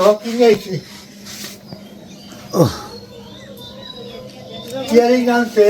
টক কিনে আইছি চিয়ারিং আনছে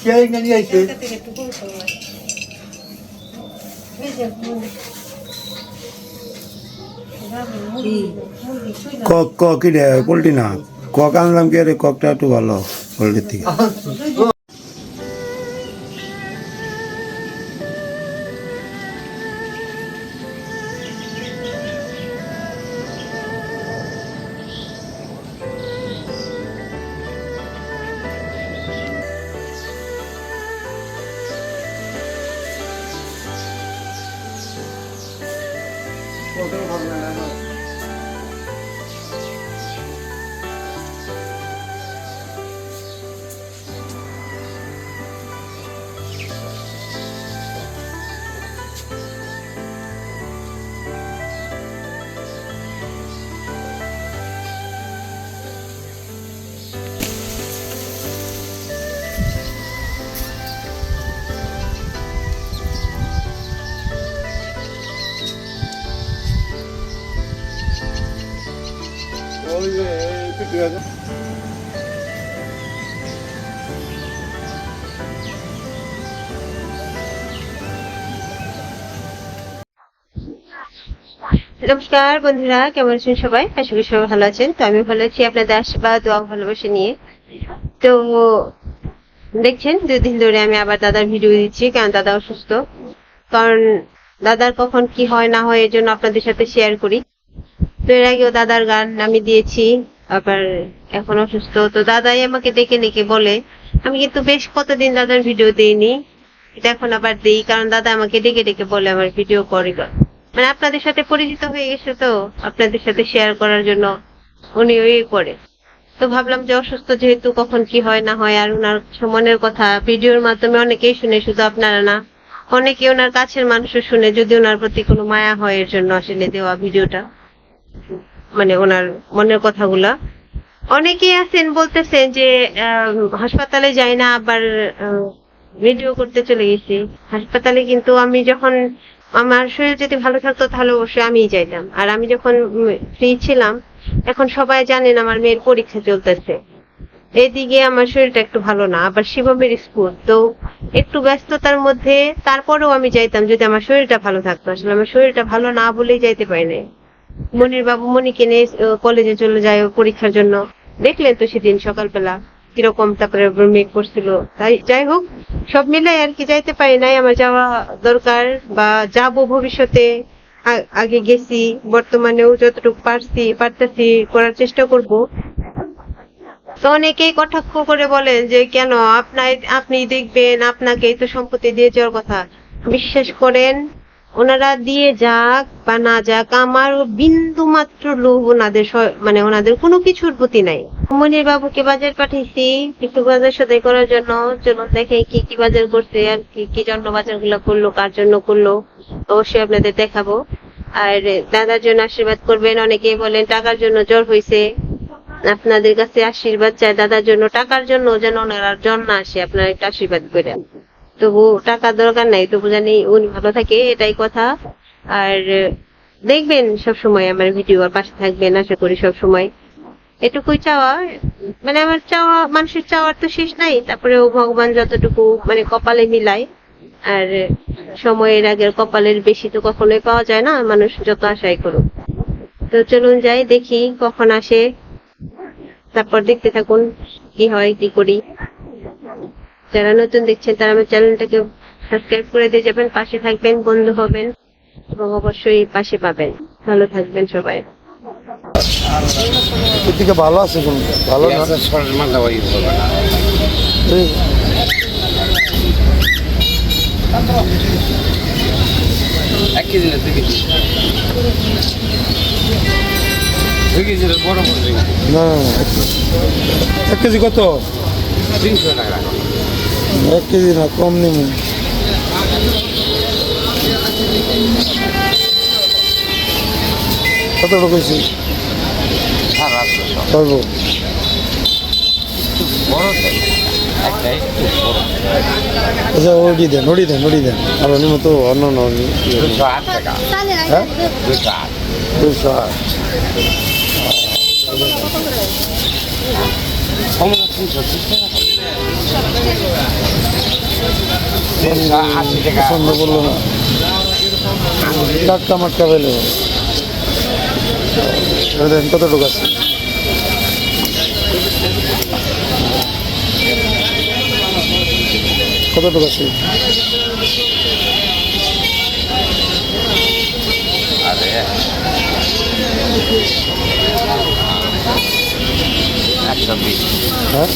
চিয়ারিং নিয়ে আইছে। কক কক কি রে পোলট্রি না। কক আনলাম কি রে? ককটা একটু ভালো পোলট্রির থেকে। নমস্কার বন্ধুরা, কেমন আছেন সবাই? আশা করি সবাই ভালো আছেন। তো আমি ভালো আছি, আপনাদের আশীর্বাদ দোয়া ভালোবাসা নিয়ে। তো দেখছেন, দুদিন ধরে আমি আবার দাদার ভিডিও দিচ্ছি, কারণ দাদা অসুস্থ। কারণ দাদার কখন কি হয় না হয় এর জন্য আপনাদের সাথে শেয়ার করি। তো এর আগেও দাদার গান আমি দিয়েছি। আবার এখন অসুস্থ। তো দাদাই আমাকে ডেকে ডেকে বলে, আমি কিন্তু বেশ কতদিন দাদার ভিডিও দিইনি। এটা এখন আবার দিই। কারণ দাদা আমাকে ডেকে ডেকে বলে আমার ভিডিও করে মানে আপনাদের সাথে পরিচিত হয়ে গেছে তো, আপনাদের সাথে শেয়ার করার জন্য উনি ওই করে। তো ভাবলাম যে অসুস্থ যেহেতু কখন কি হয় না হয়, আর ওনার মনের কথা ভিডিওর মাধ্যমে অনেকেই শুনে, শুধু আপনারা না অনেকে ওনার কাছের মানুষও শুনে, যদি ওনার প্রতি কোনো মায়া হয় এর জন্য আসলে দেওয়া ভিডিওটা মানে ওনার মনের কথাগুলা। অনেকেই আছেন, বলতেছেন যে হাসপাতালে যাই না, আবার ভিডিও করতে চলে গেছি। হাসপাতালে কিন্তু আমি যখন আমার শরীর যদি ভালো থাকতো, তাহলে অবশ্যই আমিই যাইতাম। আর আমি যখন ফ্রি ছিলাম, এখন সবাই জানেন আমার মেয়ের পরীক্ষা চলতেছে। এদিকে আমার শরীরটা একটু ভালো না, আবার শিবমের স্কুল তো একটু ব্যস্ততার মধ্যে তারপরেও আমি যাইতাম যদি আমার শরীরটা ভালো থাকতো। আসলে আমার শরীরটা ভালো না বলেই যাইতে পারি নাই। মনির বাবু মনিকে নিয়ে কলেজে চলে যায় পরীক্ষার জন্য। দেখলেন তো সেদিন সকালবেলা কীরকম তারপরে মেঘ করছিল। তাই যাই হোক, সব মিলাই আর কি যাইতে পারি নাই। আমার যাওয়া দরকার বা যাব ভবিষ্যতে। আগে গেছি, বর্তমানেও যতটুকু পারছি, পারতেছি, করার চেষ্টা করব। তো অনেকেই কটাক্ষ করে বলেন যে, কেন? আপনার আপনি দেখবেন, আপনাকেই তো সম্পত্তি দিয়ে যাওয়ার কথা। বিশ্বাস করেন ওনারা দিয়ে যাক বা না যাক, আমার বিন্দু মাত্র লোভ ওনাদের মানে ওনাদের কোনো কিছুর প্রতি নাই। মনির বাবুকে বাজার পাঠিয়েছি, একটু বাজার সদাই করার জন্য। চলুন দেখে কি কি বাজার করছে আর কি কি জন্য বাজারগুলো করল, কার জন্য করল। অবশ্যই আপনাদের দেখাবো। আর দাদার জন্য আশীর্বাদ করবেন। অনেকেই বলেন, টাকার জন্য জ্বর হয়েছে আপনাদের কাছে আশীর্বাদ চাই। দাদার জন্য, টাকার জন্য যেন ওনার না আসে, আপনারা একটু আশীর্বাদ করেন। তবু টাকার দরকার নাই, তবু জানি উনি ভালো থাকে, এটাই কথা। আর দেখবেন সব সময় আমার ভিডিও, আর পাশে থাকবেন, আশা করি সব সময় এটুকুই চাওয়া মানে আমার চাওয়া, মানুষের চাওয়ার তো শেষ নাই, তারপরেও ভগবান যতটুকু মানে কপালে মিলায়। আর সময়ের আগের কপালের বেশি তো কখনোই পাওয়া যায় না, মানুষ যত আশাই করুক। তো চলুন যাই, দেখি কখন আসে। তারপর দেখতে থাকুন, কি হয়, কি করি। যারা নতুন দেখছেন তারা আমার চ্যানেলটাকে সাবস্ক্রাইব করে দিয়ে যাবেন পাশে থাকবেন বন্ধু হবেন এবং অবশ্যই পাশে পাবেন। ভালো থাকবেন সবাই। ভালো আছে কিন্তু ভালো না? এই, এক কেজি না দুই কেজি। দুই কেজি বড় বড় না না, না, এক- এক কেজি কত? তিনশো টাকা। এক কেজি না কম নেব কত সব পারব আচ্ছা ওটি দেন ওটি দেন ওটি দেন আর অন্য মতো অন্য অন্য দুশো পছন্দ করল না টাটকা মাটকা পেলে দেন কতটুকু আছে কতটুকু আছে আরে একশো বিশ। হ্যাঁ?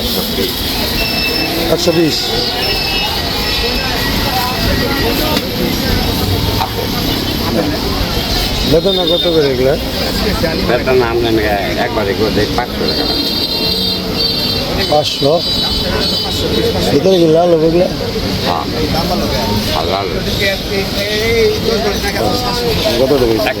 একশো বিশ। একশো বিশ। বেতন কত করে এগুলা? বেতন আমদানি একবারে করে পাঁচশো টাকা। পাঁচশো? ভিতরে কি লাল হবে এগুলা? হ্যাঁ কত টাকা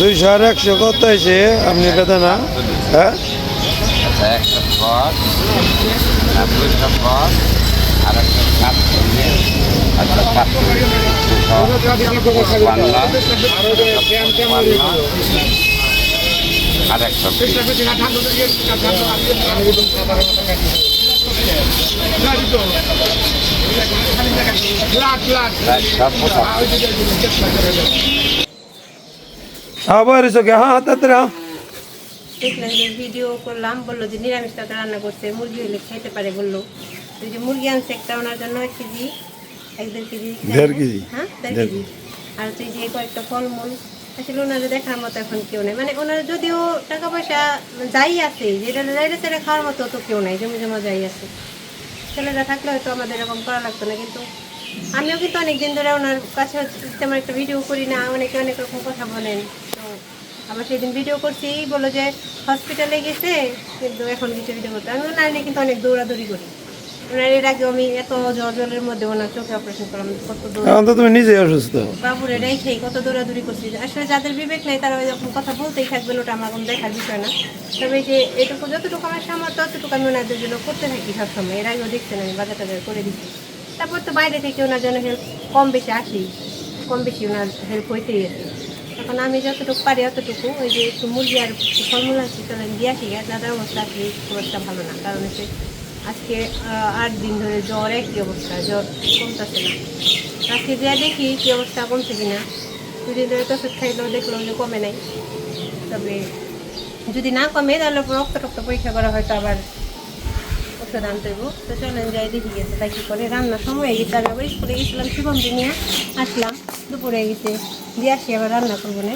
দুইশো আর একশো কত হয়েছে? আপনি বেদনা হ্যাঁ? আচ্ছা আর একটা সাত চল্লিশ একটা সাত চল্লিশ বাংলা বাংলা আর একটা সব আবার এসো কে হ্যাঁ তাড়াতাড়ি হ্যাঁ। যে ভিডিও করলাম বলল যে নিরামিষ তরকারি রান্না করতে মুরগি হলে খেতে পারে বলল। তো যে মুরগি আনছে একটা ওনার জন্য এক কেজি এক দেড় কেজি। দেড় কেজি? হ্যাঁ দেড় কেজি। আর তুই যে কয়েকটা ফলমূল আসলে ওনারা দেখার মতো এখন কেউ নেই। মানে ওনার যদিও টাকা পয়সা যাই আছে যেটা যাইলে সেটা খাওয়ার মতো তো কেউ নাই জমি জমা যাই আছে। ছেলেরা থাকলে হয়তো আমাদের এরকম করা লাগতো না কিন্তু আমিও কিন্তু অনেক দিন ধরে ওনার কাছে তেমন একটা ভিডিও করি না অনেকে অনেক রকম কথা বলেন। আবার সেদিন ভিডিও করছি বলল যে হসপিটালে গেছে কিন্তু এখন কিছু ভিডিও করতে। আমি ওনার নিয়ে কিন্তু অনেক দৌড়াদৌড়ি করি। ওনার এর আগে আমি এত জলের মধ্যে ওনার চোখে অপারেশন করলাম কত দৌড় তুমি নিজেই অসুস্থ। বাবুরে রেখেই কত দৌড়াদৌড়ি করছি। আসলে যাদের বিবেক নেই তারা যখন কথা বলতেই থাকবেন ওটা আমার কোনো দেখার বিষয় না। তবে যে এটুকু যতটুকু আমার সামর্থ্য ততটুকু আমি ওনাদের জন্য করতে থাকি সবসময়। এর আগেও দেখছেন আমি বাজার টাজার করে দিচ্ছি তারপর তো বাইরে থেকে ওনার জন্য হেল্প কম বেশি আসি। কম বেশি ওনার হেল্প হইতেই আছে। এখন আমি যতটুকু পারি অতটুকু, ওই যে একটু মুরগি আর ফলমূল আছে চলেন দিয়ে আর দাদার অবস্থা আজকে খুব একটা ভালো না। কারণ হচ্ছে আজকে আট দিন ধরে জ্বর, একই অবস্থা, জ্বর কমতেছে না। আজকে যা দেখি কি অবস্থা কমছে কিনা দুদিন ধরে তো ওষুধ খাইলেও দেখল যে কমে নাই। তবে যদি না কমে, তাহলে রক্ত টক্ত পরীক্ষা করা হয়তো আবার আনতে হইব তো চলেন যাই, দেখি গেছে তাই কি করে। রান্নার সময় হয়ে গেছে, আমি আবার স্কুলে গেছিলাম শিবম নিয়ে আসলাম। দুপুরে গেছে, দিয়ে আসি, আবার রান্না করব না।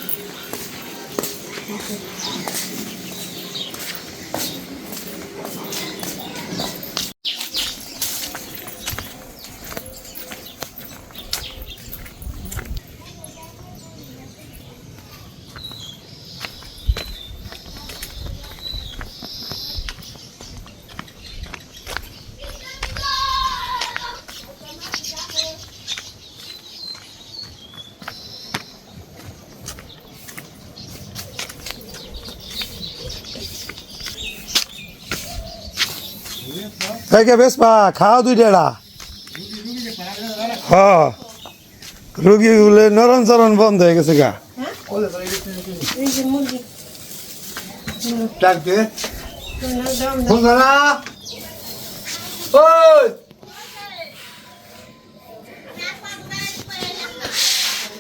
তাই কে বেশ পা খাও দুই ডেড়া হ। রুগী গুলে নরম চরণ বন্ধ হয়ে গেছে গা।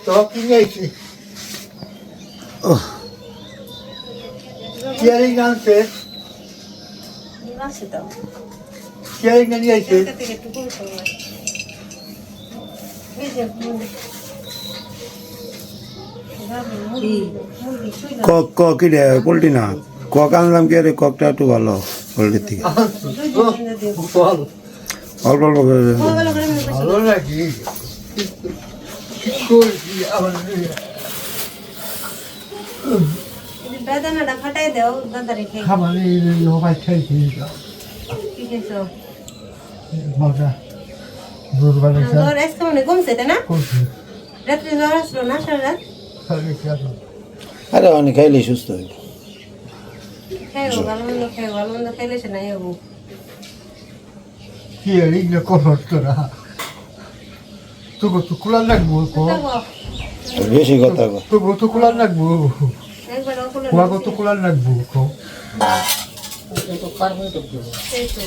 হ্যাঁ কি নিয়েছি? চিয়ারিং আছে চিয়ারিং নিয়ে আইছে ছুঁই দাও। ক? রে পোল্ট্রি না। কক আনলাম কি রে ককটা একটু ভালো কোয়ালিটির থেকে। অল্প অল্প করে ভালো নাকি? বেদানাটা ফাটাই দাও দাদা রেখে খাবার সবাই খেয়েছি। কি খেয়েছো? মজা দুর্বল জ্বর আজকে মনে কমছে তাই না? করছি রাত্রে জ্বর আসলো না সারা রাত? আরে অনেক খাইলে সুস্থ হইব। খাইও ভালো মন্দ খাইও ভালো মন্দ খাইলে সে নাই হব। কি এগুলো করস তোরা? তোকে তো কুলার লাগবো বেশি কথা তোকে তো কুলার লাগবো। একবার অকুলে কুয়াকে তো কুলার লাগবো কো সেই তো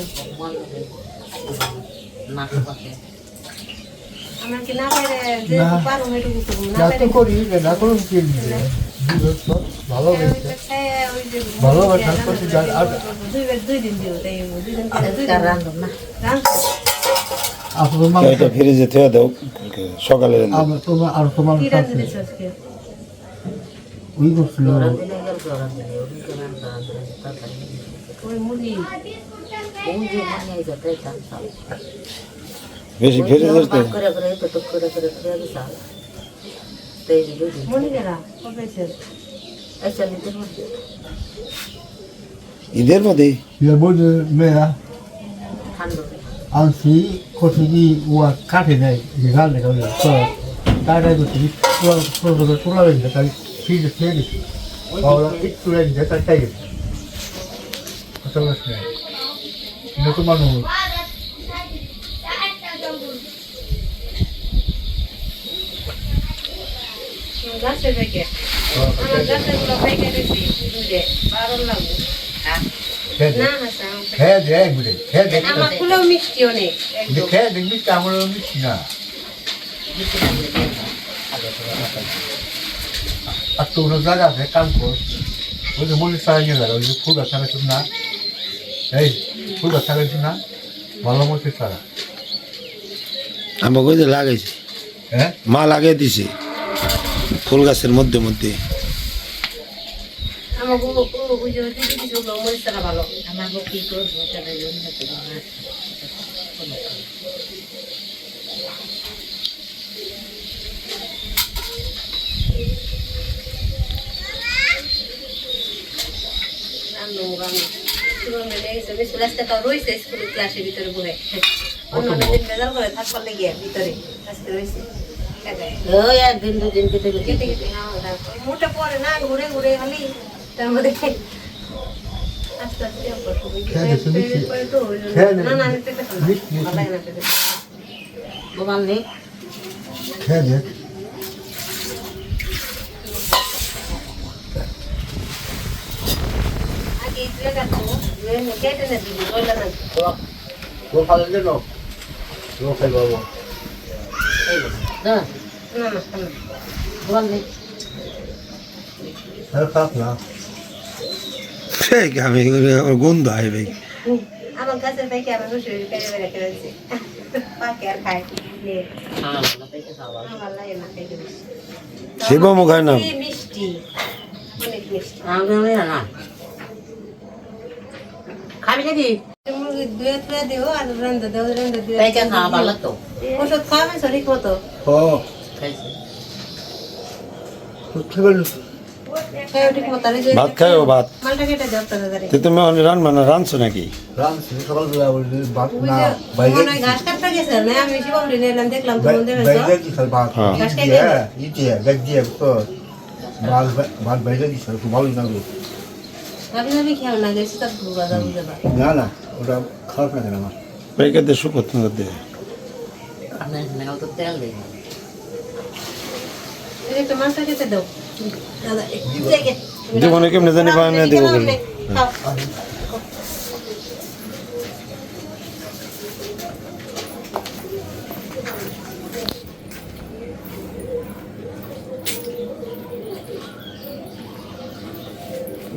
আমার কি না পাইলে যে পারো সেটুকু করব না না তো করি না করুন কি ভালো হয়েছে ভালো হবে, তারপর তো যা- আর- দুই বার দুই দিন দিও সকালে রান্না। আমার তোমার আর তোমার কি রান্ধতে কাছে দিছো আজকে ওই করছিল ওই মুরগি বেশি ফ্রিজে দিতে মুরগিরা কবে ঈদের মধ্যে ইয়ে বলছে মেয়েরা আনছি কাটে যে গাল দেখা হলো তো কাটাই করছি তোলা তোলা রয়েছে তাই গেছি ওরা একটু তাই গেছে কথা বলছে নতুন মানুষ গাছের পেকে আমার গাছেরগুলো পেকে দিছি দুধে বারো লাগবে আমার ফুলেও মিষ্টি অনেক। খেয়ে দেখবি আমার মিষ্টি না। আর জায়গা আছে কাম কর। ওই যে ওই যে ফুল গাছ লাগাইছিস না? এই ফুল গাছ লাগাইছিস না? ভালো মতো সারা আমাকে লাগাইছি। হ্যাঁ? মা লাগিয়ে দিছে। ফুল গাছের মধ্যে মধ্যে। আমার স্কুলের ক্লাসের ভিতরে মোটা পড়ে না ঘুরে ঘুরে খালি তার মধ্যে আস্তে আস্তে অভ্যাস হবে। খেয়ে মিষ্টি। পরে তো ওই জন্য- খেয়ে দেখো। না, না, আমি পেটে খাব না। মিষ্টি, মিষ্টি। ভালো লাগে না পেটে। বোমাল নেই খেয়ে দেখ আগে এই জায়গা তো, এই কেটে না দিবি, বললে না। ও ভালো গেল ও খাই বাবু না না, না, না। বোমাল নেই হ্যাঁ খারাপ না সেই আমি ওর গন্ধ আইবে হুম, আমার গাছের থেকে আমার শ্বশুর পেরে বেড়ে খেয়েছি পাকে আর খাই না আমার ভালো লাগে না খেতে বেশি। শিবমও খায় না কি মিষ্টি অনেক মিষ্টি আমি না খাবি নাকি ভাত খাইও ভাত তুমি অনেক রান্না না নাকি রামছি সকালবেলা বলছি ভাত ওই না যে বাইরে মনে হয় ঘাস কাটতে গেছে না আমি শিবম রিনে এলাম দেখলাম না না ওটা খারাপ লাগে না আমার। পাইকার শুকোতে মধ্যে আমি দেয়। জীবনে কেমনে জানি পাওয়া দেবো কেন খাও। মাছটা কিন্তু কই যাবে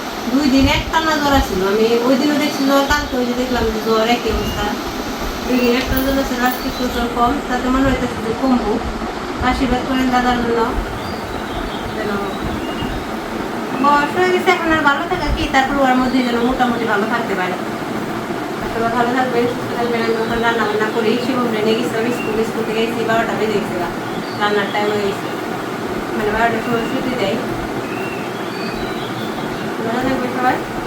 দুই দিন একটা না জ্বর ছিল আমি ওই দিনও দেখছি জ্বর, কালকে ওই যে দেখলাম যে জ্বর একই অবস্থা। দুই দিন একটা জ্বর আছে আজকে একটু কম, তাতে মনে হইতেছে যে কমবো। আশীর্বাদ করেন দাদার জন্য। বয়স হয়ে গেছে, এখন আর ভালো থাকা কি? তারপর ওর মধ্যে যেন মোটামুটি ভালো থাকতে পারে। ভালো থাকবেন, সুস্থ থাকবেন, আমি ওখানে রান্না বান্না করি। শিবম রেনে গেছিলাম, স্কুল স্কুল থেকে গেছি বারোটা বেজে গেছিলাম রান্নার টাইম হয়ে গেছে। মানে বারোটার সময় ছুটি দেয়। ভালো থাকবেন সবাই